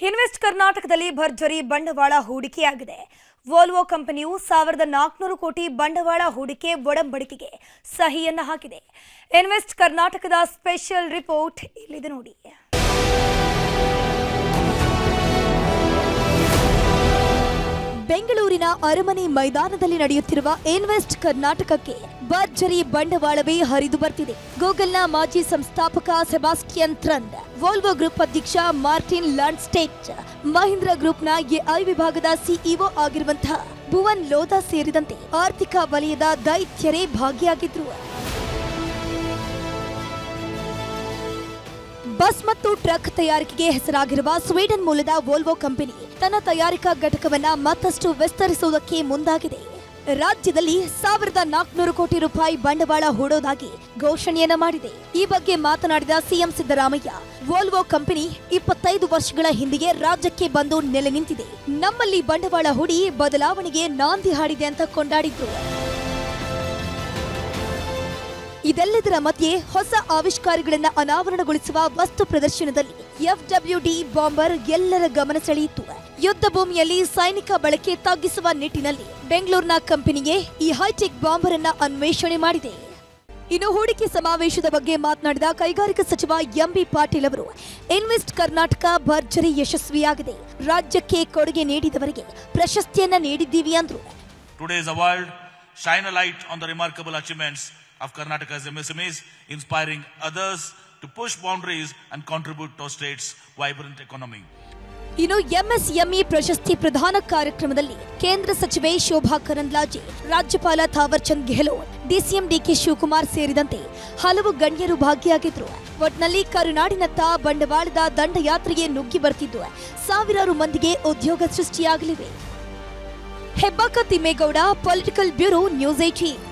Invest ಕರ್ನಾಟಕದಲ್ಲಿ ಭರ್ಜರಿ ಬಂಡವಾಳ ಹೂಡಿಕೆಯಾಗಿದೆ. ವೋಲ್ವೋ ಕಂಪನಿಯು ಸಾವಿರದ ನಾಲ್ಕುನೂರು ಕೋಟಿ ಬಂಡವಾಳ ಹೂಡಿಕೆ ಒಡಂಬಡಿಕೆಗೆ ಸಹಿಯನ್ನು ಹಾಕಿದೆ. ಇನ್ವೆಸ್ಟ್ ಕರ್ನಾಟಕದ ಸ್ಪೆಷಲ್ ರಿಪೋರ್ಟ್ ಇಲ್ಲಿದೆ ನೋಡಿ. ಬೆಂಗಳೂರಿನ ಅರಮನೆ ಮೈದಾನದಲ್ಲಿ ನಡೆಯುತ್ತಿರುವ ಇನ್ವೆಸ್ಟ್ ಕರ್ನಾಟಕಕ್ಕೆ ಭರ್ಜರಿ ಬಂಡವಾಳವೇ ಹರಿದು ಬರ್ತಿದೆ. ಗೂಗಲ್ನ ಮಾಜಿ ಸಂಸ್ಥಾಪಕ ಸೆಬಾಸ್ಟಿಯನ್ ಟ್ರಂಡ್ ವೋಲ್ವೋ ಗ್ರೂಪ್ ಅಧ್ಯಕ್ಷ ಮಾರ್ಟಿನ್ ಲಾಂಡ್ಸ್ಟೇಟ್ ಮಹೀಂದ್ರ ಗ್ರೂಪ್ನ ಎಐ ವಿಭಾಗದ ಸಿಇಒ ಆಗಿರುವಂತಹ ಭುವನ್ ಲೋಧಾ ಸೇರಿದಂತೆ ಆರ್ಥಿಕ ವಲಯದ ದೈತ್ಯರೇ ಭಾಗಿಯಾಗಿದ್ರು. ಬಸ್ ಮತ್ತು ಟ್ರಕ್ ತಯಾರಿಕೆಗೆ ಹೆಸರಾಗಿರುವ ಸ್ವೀಡನ್ ಮೂಲದ ವೋಲ್ವೋ ಕಂಪನಿ ತನ್ನ ತಯಾರಿಕಾ ಘಟಕವನ್ನ ಮತ್ತಷ್ಟು ವಿಸ್ತರಿಸುವುದಕ್ಕೆ ಮುಂದಾಗಿದೆ. ರಾಜ್ಯದಲ್ಲಿ ಸಾವಿರದ ನಾಲ್ಕುನೂರು ಕೋಟಿ ರೂಪಾಯಿ ಬಂಡವಾಳ ಹೂಡೋದಾಗಿ ಘೋಷಣೆಯನ್ನ ಮಾಡಿದೆ. ಈ ಬಗ್ಗೆ ಮಾತನಾಡಿದ ಸಿಎಂ ಸಿದ್ದರಾಮಯ್ಯ, ವೋಲ್ವೋ ಕಂಪನಿ ಇಪ್ಪತ್ತೈದು ವರ್ಷಗಳ ಹಿಂದೆಯೇ ರಾಜ್ಯಕ್ಕೆ ಬಂದು ನೆಲೆ ನಿಂತಿದೆ ನಮ್ಮಲ್ಲಿ ಬಂಡವಾಳ ಹೂಡಿ ಬದಲಾವಣೆಗೆ ನಾಂದಿ ಹಾಡಿದೆ ಅಂತ ಕೊಂಡಾಡಿದ್ರು. ಇದೆಲ್ಲದರ ಮಧ್ಯೆ ಹೊಸ ಆವಿಷ್ಕಾರಗಳನ್ನು ಅನಾವರಣಗೊಳಿಸುವ ವಸ್ತು ಪ್ರದರ್ಶನದಲ್ಲಿ ಎಫ್ಡಬ್ಲ್ಯೂಡಿ ಬಾಂಬರ್ ಎಲ್ಲರ ಗಮನ ಸೆಳೆಯಿತು. ಯುದ್ಧ ಭೂಮಿಯಲ್ಲಿ ಸೈನಿಕ ಬಳಕೆ ತಗ್ಗಿಸುವ ನಿಟ್ಟಿನಲ್ಲಿ ಬೆಂಗಳೂರಿನ ಕಂಪನಿಯೇ ಈ ಹೈಟೆಕ್ ಬಾಂಬರ್ ಅನ್ನ ಅನ್ವೇಷಣೆ ಮಾಡಿದೆ. ಇನ್ನು ಹೂಡಿಕೆ ಸಮಾವೇಶದ ಬಗ್ಗೆ ಮಾತನಾಡಿದ ಕೈಗಾರಿಕಾ ಸಚಿವ ಎಂಬಿ ಪಾಟೀಲ್ ಅವರು, ಇನ್ವೆಸ್ಟ್ ಕರ್ನಾಟಕ ಭರ್ಜರಿ ಯಶಸ್ವಿಯಾಗಿದೆ. ರಾಜ್ಯಕ್ಕೆ ಕೊಡುಗೆ ನೀಡಿದವರಿಗೆ ಪ್ರಶಸ್ತಿಯನ್ನ ನೀಡಿದ್ದೀವಿ ಅಂದ್ರು. Of Karnataka's MSMEs, inspiring others to push boundaries and contribute to state's vibrant economy. ಇನ್ನು ಎಂಎಸ್ಎಂಇ ಪ್ರಶಸ್ತಿ ಪ್ರದಾನ ಕಾರ್ಯಕ್ರಮದಲ್ಲಿ ಕೇಂದ್ರ ಸಚಿವೆ ಶೋಭಾ ಕರಂದ್ಲಾಜೆ ರಾಜ್ಯಪಾಲ ಥಾವರ್ ಚಂದ್ ಗೆಹ್ಲೋಟ್ ಡಿಸಿಎಂ ಡಿಕೆ ಶಿವಕುಮಾರ್ ಸೇರಿದಂತೆ ಹಲವು ಗಣ್ಯರು ಭಾಗಿಯಾಗಿದ್ರು ಒಟ್ನಲ್ಲಿ ಕರುನಾಡಿನತ್ತ ಬಂಡವಾಳದ ದಂಡಯಾತ್ರೆಗೆ ನುಗ್ಗಿ ಬರ್ತಿದ್ದು ಸಾವಿರಾರು ಮಂದಿಗೆ ಉದ್ಯೋಗ ಸೃಷ್ಟಿಯಾಗಲಿವೆ Hebbaka Thimmegowda political bureau news eighteen